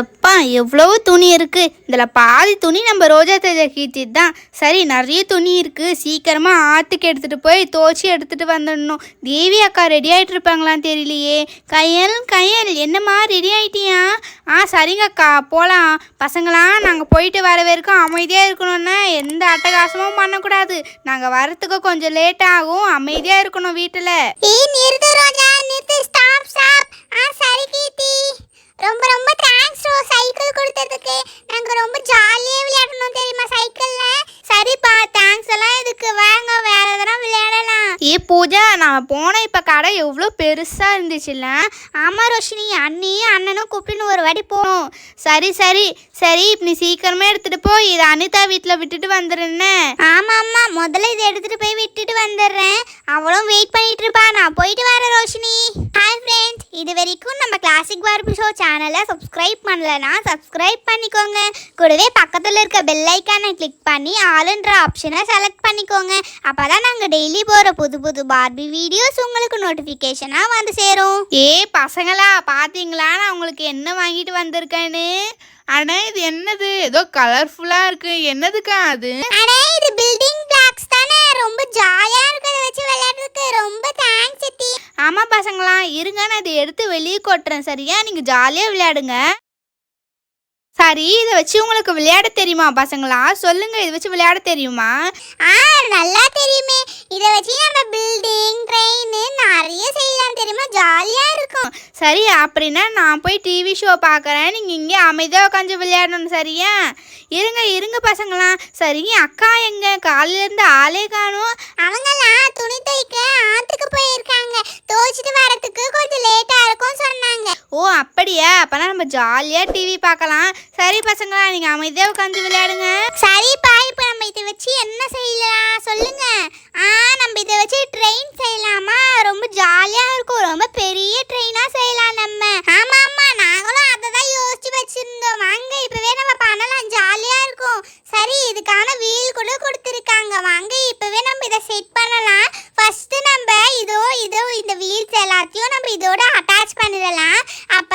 எப்பா எவ்வளவு துணி இருக்குது இதில் பாதி துணி நம்ம ரோஜா தேஜா கீர்த்தி தான். சரி நிறைய துணி இருக்குது சீக்கிரமாக ஆற்றுக்கு எடுத்துகிட்டு போய் துவச்சி எடுத்துகிட்டு வந்துடணும். தேவி அக்கா ரெடி ஆகிட்டு இருப்பாங்களான்னு தெரியலையே. கையல் கையல் என்னம்மா ரெடி ஆகிட்டியா ஆ சரிங்க அக்கா போகலாம் பசங்களாம் நாங்கள் போயிட்டு வர வரைக்கும் அமைதியாக இருக்கணும்னா எந்த அட்டகாசமும் பண்ணக்கூடாது. நாங்கள் வரத்துக்கு கொஞ்சம் லேட் ஆகும். அமைதியாக இருக்கணும் வீட்டில். ஏய் நிறுத்து ரோஜா நிறுத்து. ஸ்டாப் ஸ்டாப் ஆ சரி கீர்த்தி. ரொம்ப ரொம்ப தேங்க்ஸ் ரோ சைக்கிள் கொடுத்ததுக்கு நாங்க ரொம்ப ஜாலியா விளையாடணும் தெரியுமா சைக்கிள்ல சரிப்பா தேங்க்ஸ் எல்லாம் இதுக்கு வாங்க வேற எதனா விளையாடலாம். ஏ பூஜா நான் போன இப்போ கடை எவ்வளோ பெருசாக இருந்துச்சுல்ல? ஆமா ரோஷினி அண்ணியும் அண்ணனும் கூப்பிட்டு ஒரு வாட்டி போகணும் சரி சரி சரி இப்ப நீ சீக்கிரமே எடுத்துட்டு போய் இதை அனிதா வீட்டில் விட்டுட்டு வந்துடுன்னு ஆமா ஆமா முதல்ல இதை எடுத்துட்டு போய் விட்டுட்டு வந்துடுறேன். அவளும் வெயிட் பண்ணிட்டு இருப்பா. நான் போயிட்டு வரேன் ரோஷினி. கிளாசிக் பார்பி ஷோ சேனலை சப்ஸ்கிரைப் பண்ணலனா சப்ஸ்கிரைப் பண்ணிக்கோங்க. கூடவே பக்கத்தில் இருக்க பெல் ஐக்கானை கிளிக் பண்ணி ஆளுன்ற ஆப்ஷனை செலக்ட் பண்ணிக்கோங்க. அப்பதான் நாங்கள் டெய்லி போகிற புது புது பார்பி வீடியோஸ் உங்களுக்கு நோட்டிஃபிகேஷனாக வந்து சேரும். ஏ பசங்களா பாத்தீங்களா? நான் உங்களுக்கு என்ன வாங்கிட்டு வந்திருக்கேன்னு? அண்ணா இது என்னது? ஏதோ கலர்ஃபுல்லாக இருக்கு. என்னதுக்கா அது? அடே இருங்க நான் இதை எடுத்து வெளியே கொட்டுறேன் சரியா? நீங்கள் ஜாலியாக விளையாடுங்க. சரி இதை வச்சு உங்களுக்கு விளையாட தெரியுமா பசங்களா? சொல்லுங்க இதை வச்சு விளையாட தெரியுமா? ஆ நல்லா தெரியுமே. இதை வச்சு நம்ம பில்டிங் ட்ரெயின் நிறைய செய்யலாம் தெரியுமா? ஜாலியா இருக்கும். சரி அப்படின்னா நான் போய் டிவி ஷோ பார்க்குறேன். நீங்கள் இங்கே அமைதியாக உட்காந்து விளையாடணும் சரியா? இருங்க இருங்க பசங்களா. சரி அக்கா எங்க? காலையிலேருந்து ஆளே காணும். அவங்கெல்லாம் நம்ம ஜாலியாக டிவி பார்க்கலாம். சரி பசங்களா நீங்கள் அமைதியாக உட்காந்து விளையாடுங்க. சரிப்பா இப்போ நம்ம இதை வச்சு என்ன செய்யலாம்? சொல்லுங்க. ஆ நம்ம இதை வச்சு ட்ரெயின் செய்யலாமா? ரொம்ப ஜாலியா இருக்கும். ரொம்ப பெரிய ட்ரெயினா செய்யலாம் நம்ம. ஆமா ஆமா. நாங்களும் அதை தான் யோசிச்சு வச்சிருந்தோம். வாங்க இப்பவே நம்ம பண்ணலாம். ஜாலியா இருக்கும். சரி இதுக்கான வீல் கூட கொடுத்துருக்காங்க. வாங்க இப்பவே நம்ம இதை செட் பண்ணலாம். ஃபர்ஸ்ட் நம்ம இதோ இதோ இந்த வீல்ஸ் எல்லாத்தையும் நம்ம இதோட அட்டாச் பண்ணிடலாம். அப்போ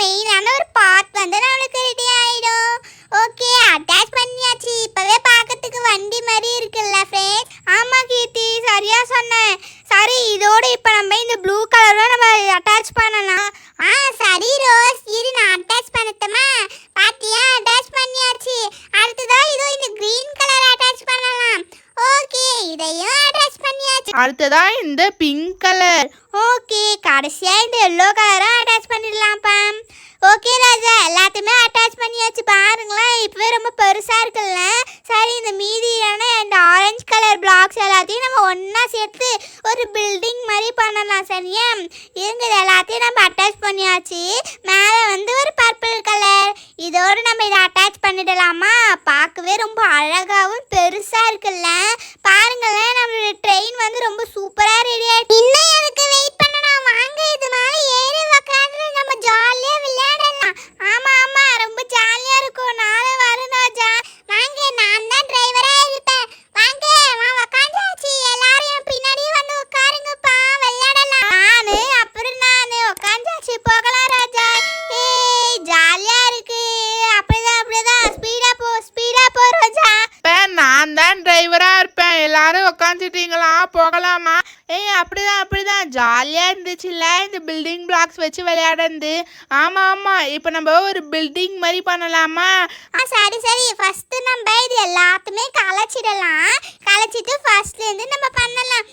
மெயினான ஒரு பார்ட் வந்து நம்மளுக்கு ரெடி ஆயிடும் ஓகே அட்டாச் பண்ணியாச்சு இப்பவே பார்க்கறதுக்கு வண்டி மாதிரி இருக்குல்ல ஃப்ரெண்ட்ஸ் ஆமா கீர்த்தி சரியா சொன்னேன் சரி இதோட இப்போ நம்ம இந்த ப்ளூ கலரில் நம்ம அட்டாச் பண்ணலாம் ஆ சரி ரோஸ் இரு நான் அட்டாச் பண்ணட்டுமா பாத்தியா அட்டாச் பண்ணியாச்சு அடுத்ததா இதோ இந்த கிரீன் கலர் அட்டாச் பண்ணலாம் ஓகே இதையும் அட்டாச் பண்ணியாச்சு அடுத்ததா இந்த பிங்க் கலர் ஓகே கடைசியா இந்த எல்லோ கலரும் அட்டாச் பண்ணிடலாம்ப்பா பாக்ஸ் எல்லாத்தையும் நம்ம ஒன்றா சேர்த்து ஒரு பில்டிங் மாதிரி பண்ணலாம் சரியா? இருங்க இது எல்லாத்தையும் நம்ம அட்டாச் பண்ணியாச்சு. மேலே வந்து ஒரு பர்பிள் கலர் இதோட நம்ம இதை அட்டாச் பண்ணிடலாமா? பார்க்கவே ரொம்ப அழகாவும் பெருசா இருக்குல்ல. பாருங்களேன் நம்மளோட ட்ரெயின் வந்து ரொம்ப சூப்பர் ஜாலியாக இருந்துச்சுல்ல இந்த பில்டிங் பிளாக்ஸ் வச்சு விளையாடுறது. ஆமாம் ஆமாம் இப்போ நம்ம ஒரு பில்டிங் மாதிரி பண்ணலாமா? ஆ சரி சரி. ஃபஸ்ட்டு நம்ம இது எல்லாத்தையுமே கலைச்சிடலாம். கலைச்சிட்டு ஃபர்ஸ்ட்லேருந்து நம்ம பண்ணலாம்.